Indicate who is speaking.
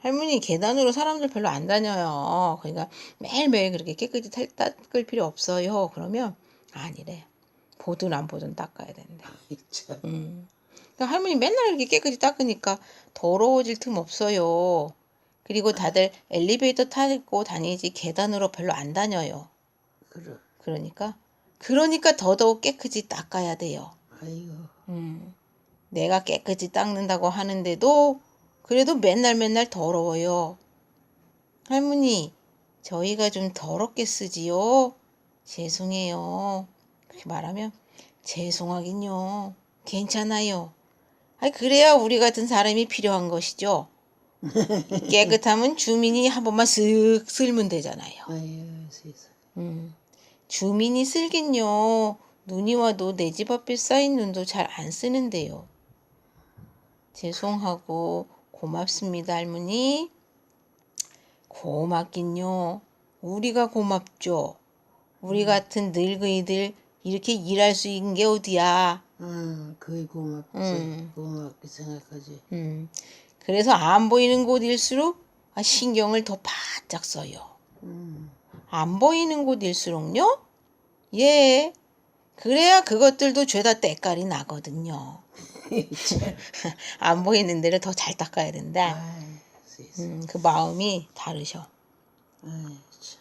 Speaker 1: 할머니 계단으로 사람들 별로 안 다녀요. 그러니까 매일매일 그렇게 깨끗이 탈- 닦을 필요 없어요. 그러면 아니래. 보든 안 보든 닦아야 된대.
Speaker 2: 참.
Speaker 1: 음. 그러니까 할머니 맨날 이렇게 깨끗이 닦으니까 더러워질 틈 없어요. 그리고 다들 엘리베이터 타고 다니지 계단으로 별로 안 다녀요.
Speaker 2: 그래.
Speaker 1: 그러니까 그러니까 더더욱 깨끗이 닦아야 돼요.
Speaker 2: 아이고.
Speaker 1: 음. 내가 깨끗이 닦는다고 하는데도 그래도 맨날 맨날 더러워요. 할머니, 저희가 좀 더럽게 쓰지요. 죄송해요. 그렇게 말하면 죄송하긴요. 괜찮아요. 아 그래야 우리 같은 사람이 필요한 것이죠. 이 깨끗함은 주민이 한 번만 쓱 쓸면 되잖아요.
Speaker 2: 아유.
Speaker 1: 음, 주민이 쓸긴요. 눈이 와도 내 집 앞에 쌓인 눈도 잘 안 쓰는데요. 죄송하고 고맙습니다, 할머니. 고맙긴요. 우리가 고맙죠. 우리 같은 늙은이들 이렇게 일할 수 있는 게 어디야.
Speaker 2: 아 그게 고맙지.
Speaker 1: 음.
Speaker 2: 고맙게 생각하지.
Speaker 1: 음, 그래서 안 보이는 곳일수록 아, 신경을 더 바짝 써요.
Speaker 2: 음.
Speaker 1: 안 보이는 곳일수록요? 예. 그래야 그것들도 죄다 때깔이 나거든요.
Speaker 2: 참.
Speaker 1: 안 보이는 데를 더 잘 닦아야 된다.
Speaker 2: 아이.
Speaker 1: 음, 그 마음이 다르셔.
Speaker 2: 아이 참.